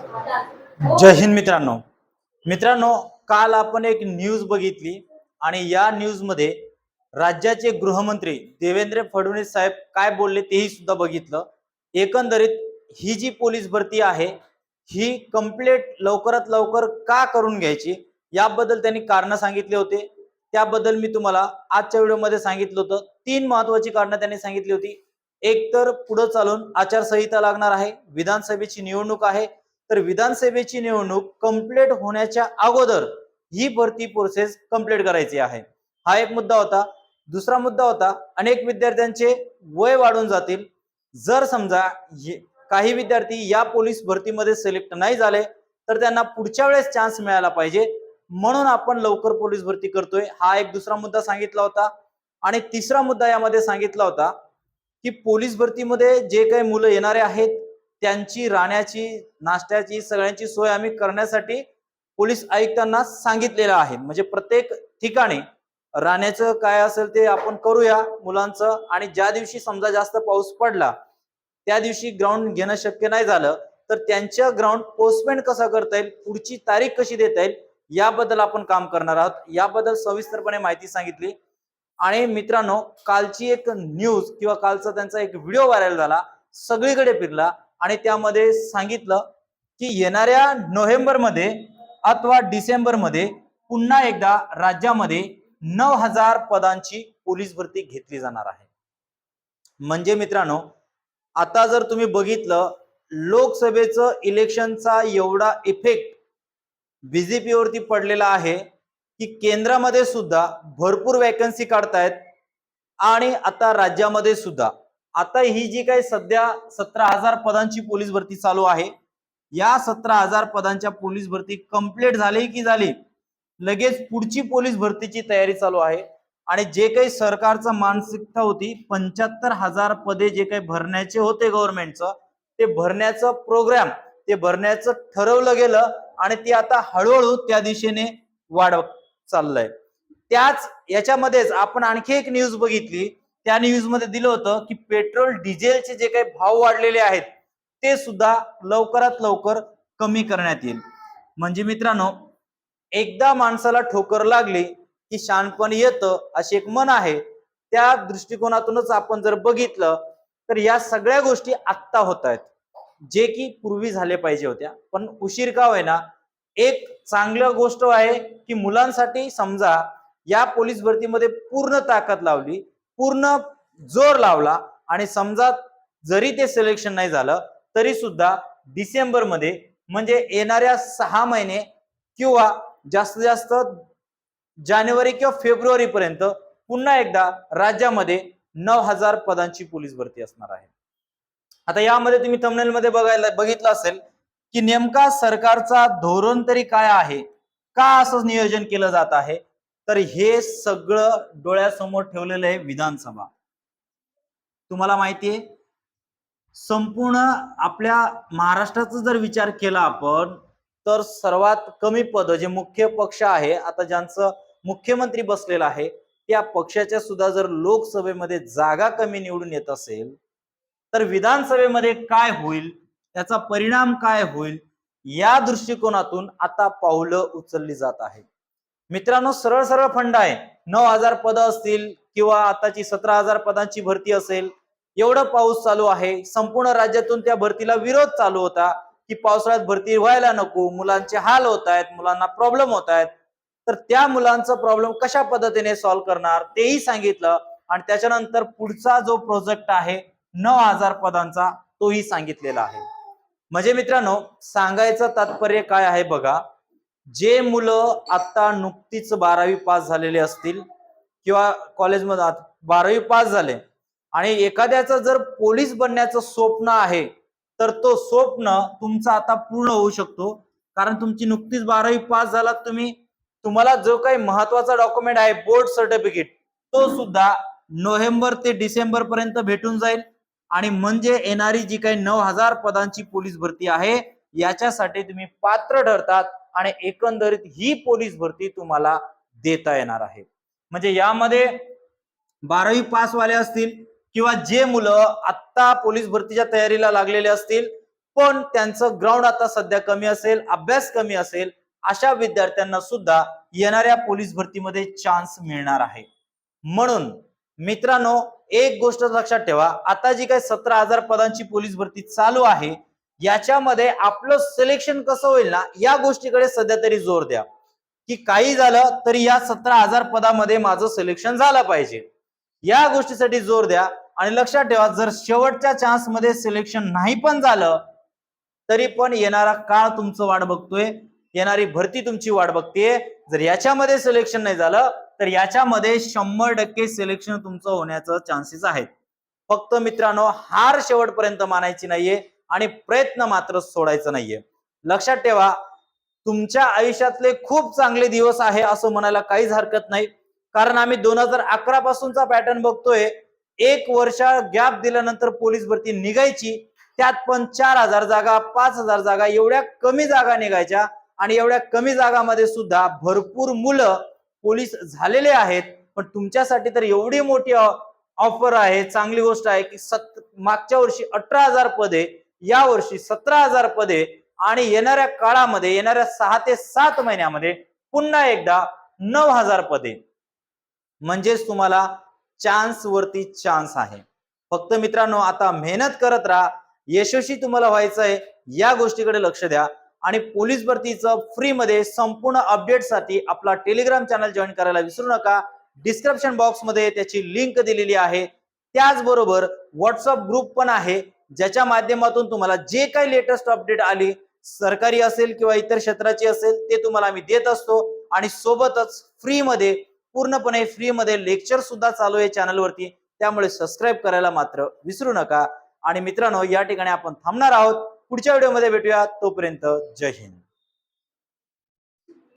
जय हिंद मित्रांनो. मित्रांनो काल आपण एक न्यूज बघितली आणि या न्यूजमध्ये राज्याचे गृहमंत्री देवेंद्र फडणवीस साहेब काय बोलले तेही सुद्धा बघितलं. एकंदरीत ही जी पोलीस भरती आहे ही कंप्लीट लवकरात लवकर का करून घ्यायची याबद्दल त्यांनी कारणं सांगितले होते. त्याबद्दल मी तुम्हाला आजच्या व्हिडिओमध्ये सांगितलं होतं. तीन महत्वाची कारणं त्यांनी सांगितली होती. एक तर पुढे चालून आचारसंहिता लागणार आहे विधानसभेची निवडणूक आहे तर विधानसभेची निवडणूक कंप्लीट होण्याच्या अगोदर ही भरती प्रोसेस कंप्लीट करायची आहे. हा एक मुद्दा होता. दुसरा मुद्दा होता अनेक विद्यार्थ्यांचे वय वाढून जातील. जर समजा काही विद्यार्थी या पोलीस भरतीमध्ये सिलेक्ट नाही झाले तर त्यांना पुढच्या वेळेस चान्स मिळाला पाहिजे. म्हणून आपण लवकर पोलीस भरती करतोय. हा एक दुसरा मुद्दा सांगितला होता. आणि तिसरा मुद्दा यामध्ये सांगितला होता की पोलीस भरतीमध्ये जे काही मुलं येणारे आहेत त्यांची राहण्याची नाश्त्याची सगळ्यांची सोय आम्ही करण्यासाठी पोलीस आयुक्तांना सांगितलेलं आहे. म्हणजे प्रत्येक ठिकाणी राहण्याचं काय असेल ते आपण करूया मुलांचं. आणि ज्या दिवशी समजा जास्त पाऊस पडला त्या दिवशी ग्राउंड घेणं शक्य नाही झालं तर त्यांच्या ग्राउंड पोस्टमेंट कसा करता येईल पुढची तारीख कशी देता येईल याबद्दल आपण काम करणार आहोत. याबद्दल सविस्तरपणे माहिती सांगितली. आणि मित्रांनो कालची एक न्यूज किंवा कालचा त्यांचा एक व्हिडिओ व्हायरल झाला सगळीकडे फिरला. आणि त्यामध्ये सांगितलं की येणाऱ्या नोव्हेंबरमध्ये अथवा डिसेंबरमध्ये पुन्हा एकदा राज्यामध्ये नऊ हजार पदांची पोलीस भरती घेतली जाणार आहे. म्हणजे मित्रांनो आता जर तुम्ही बघितलं लोकसभेचं इलेक्शनचा एवढा इफेक्ट बीजेपीवरती पडलेला आहे की केंद्रामध्ये सुद्धा भरपूर वॅकन्सी काढतायत आणि आता राज्यामध्ये सुद्धा. आता ही जी काही सध्या सतरा हजार पदांची पोलीस भरती चालू आहे या सतरा हजार पदांच्या पोलीस भरती कंप्लीट झाली की झाली लगेच पुढची पोलीस भरतीची तयारी चालू आहे. आणि जे काही सरकारचं मानसिकता होती पंच्याहत्तर हजार पदे जे काही भरण्याचे होते गव्हर्नमेंटचं ते भरण्याचं प्रोग्राम ते भरण्याचं ठरवलं गेलं आणि ते आता हळूहळू त्या दिशेने वाढ चाललंय. त्याच याच्यामध्येच आपण आणखी एक न्यूज बघितली त्या न्यूजमध्ये दिलं होतं की पेट्रोल डिझेलचे जे काही भाव वाढलेले आहेत ते सुद्धा लवकरात लवकर कमी करण्यात येईल. म्हणजे मित्रांनो एकदा माणसाला ठोकर लागली की शानपण येतं अशी एक मन आहे. त्या दृष्टिकोनातूनच आपण जर बघितलं तर या सगळ्या गोष्टी आत्ता होत आहेत. जे की पूर्वी झाले पाहिजे होत्या. पण उशीर का होईना एक चांगलं गोष्ट आहे की मुलांसाठी समजा या पोलीस भरतीमध्ये पूर्ण ताकद लावली पूर्ण जोर लावला आणि समजा जरी ते सिलेक्शन नाही झालं तरी सुद्धा डिसेंबरमध्ये म्हणजे येणाऱ्या सहा महिने किंवा जास्तीत जास्त जानेवारी किंवा फेब्रुवारी पर्यंत पुन्हा एकदा राज्यामध्ये नऊ हजार पदांची पोलीस भरती असणार आहे. आता यामध्ये तुम्ही थंबनेल मध्ये बघायला बघितलं असेल की नेमका सरकारचा धोरण तरी काय आहे? का असं नियोजन केलं जात आहे? तर हे सगळं डोळ्यासमोर ठेवलेलं आहे विधानसभा. तुम्हाला माहितीये संपूर्ण आपल्या महाराष्ट्राचा जर विचार केला आपण तर सर्वात कमी पद जे मुख्य पक्ष आहे आता ज्यांचं मुख्यमंत्री बसलेला आहे त्या पक्षाच्या सुद्धा जर लोकसभेमध्ये जागा कमी निवडून येत असेल तर विधानसभेमध्ये काय होईल? त्याचा परिणाम काय होईल? या दृष्टिकोनातून आता पावलं उचलली जात आहे मित्रांनो सरळ सरळ फंड आहे. नऊ हजार पदं असतील किंवा आताची सतरा हजार पदांची भरती असेल एवढं पाऊस चालू आहे. संपूर्ण राज्यातून त्या भरतीला विरोध चालू होता की पावसाळ्यात भरती व्हायला नको मुलांचे हाल होत आहेत मुलांना प्रॉब्लेम होत आहेत. तर त्या मुलांचा प्रॉब्लेम कशा पद्धतीने सॉल्व्ह करणार तेही सांगितलं आणि त्याच्यानंतर पुढचा जो प्रोजेक्ट आहे नऊ हजार पदांचा तोही सांगितलेला आहे. म्हणजे मित्रांनो सांगायचं तात्पर्य काय आहे बघा. जे मुलं आता नुकतीच बारावी पास झालेले असतील किंवा कॉलेजमध्ये आत- बारावी पास झाले आणि एखाद्याचं जर पोलीस बनण्याचं स्वप्न आहे तर तो स्वप्न तुमचा आता पूर्ण होऊ शकतो. कारण तुमची नुकतीच बारावी पास झाला तुम्ही तुम्हाला जो काही महत्त्वाचा डॉक्युमेंट आहे बोर्ड सर्टिफिकेट तो सुद्धा नोव्हेंबर ते डिसेंबर पर्यंत भेटून जाईल. आणि म्हणजे येणारी जी काही नऊ हजार पदांची पोलीस भरती आहे याच्यासाठी तुम्ही पात्र ठरतात. आणि एकंदरीत ही पोलीस भरती तुम्हाला देता येणार आहे. म्हणजे यामध्ये बारावी पास वाले असतील किंवा जे मुलं आत्ता पोलीस भरतीच्या तयारीला लागलेले असतील पण त्यांचं ग्राउंड आता सध्या कमी असेल अभ्यास कमी असेल अशा विद्यार्थ्यांना सुद्धा येणाऱ्या पोलीस भरतीमध्ये चान्स मिळणार आहे. म्हणून मित्रांनो एक गोष्ट लक्षात ठेवा आता जी काही सतरा हजार पदांची पोलीस भरती चालू आहे याच्यामध्ये आपलं सिलेक्शन कसं होईल ना या गोष्टीकडे सध्या तरी जोर द्या. की काही झालं तरी या सतरा हजार पदामध्ये माझं सिलेक्शन झालं पाहिजे. या गोष्टीसाठी जोर द्या आणि लक्षात ठेवा जर शेवटच्या चान्समध्ये सिलेक्शन नाही पण झालं तरी पण येणारा काळ तुमचं वाट बघतोय. येणारी भरती तुमची वाट बघतेय. जर याच्यामध्ये सिलेक्शन नाही झालं तर याच्यामध्ये शंभर टक्के सिलेक्शन तुमचं होण्याचं चान्सेस आहेत. फक्त मित्रांनो हार शेवटपर्यंत मानायची नाहीये. आणि प्रयत्न मात्र सोडायचं नाहीये. लक्षात ठेवा तुमच्या आयुष्यातले खूप चांगले दिवस आहे असं म्हणायला काहीच हरकत नाही. कारण आम्ही दोन हजार अकरा पासूनचा पॅटर्न बघतोय. एक वर्ष गॅप दिल्यानंतर पोलीस भरती निघायची. त्यात पण चार हजार जागा पाच हजार जागा एवढ्या कमी जागा निघायच्या. आणि एवढ्या कमी जागामध्ये सुद्धा भरपूर मुलं पोलीस झालेले आहेत. पण तुमच्यासाठी तर एवढी मोठी ऑफर आहे चांगली गोष्ट आहे की सत मागच्या वर्षी अठरा हजार पदे या वर्षी सतरा हजार पदे आणि येणाऱ्या काळामध्ये येणाऱ्या सहा ते सात महिन्यामध्ये पुन्हा एकदा नऊ हजार पदे. म्हणजेच तुम्हाला चान्स वरती चान्स आहे. फक्त मित्रांनो आता मेहनत करत राहा. यशस्वी तुम्हाला व्हायचं आहे या गोष्टीकडे लक्ष द्या. आणि पोलीस भरतीचं फ्रीमध्ये संपूर्ण अपडेटसाठी आपला टेलिग्राम चॅनल जॉईन करायला विसरू नका. डिस्क्रिप्शन बॉक्समध्ये त्याची लिंक दिलेली आहे. त्याचबरोबर व्हॉट्सअप ग्रुप पण आहे. ज्याच्या माध्यमातून तुम्हाला जे काही लेटेस्ट अपडेट आली सरकारी असेल किंवा इतर क्षेत्राची असेल ते तुम्हाला आम्ही देत असतो. आणि सोबतच फ्रीमध्ये पूर्णपणे फ्रीमध्ये लेक्चर सुद्धा चालू आहे चॅनलवरती त्यामुळे सबस्क्राईब करायला मात्र विसरू नका. आणि मित्रांनो या ठिकाणी आपण थांबणार आहोत. पुढच्या व्हिडिओमध्ये भेटूया. तोपर्यंत जय हिंद.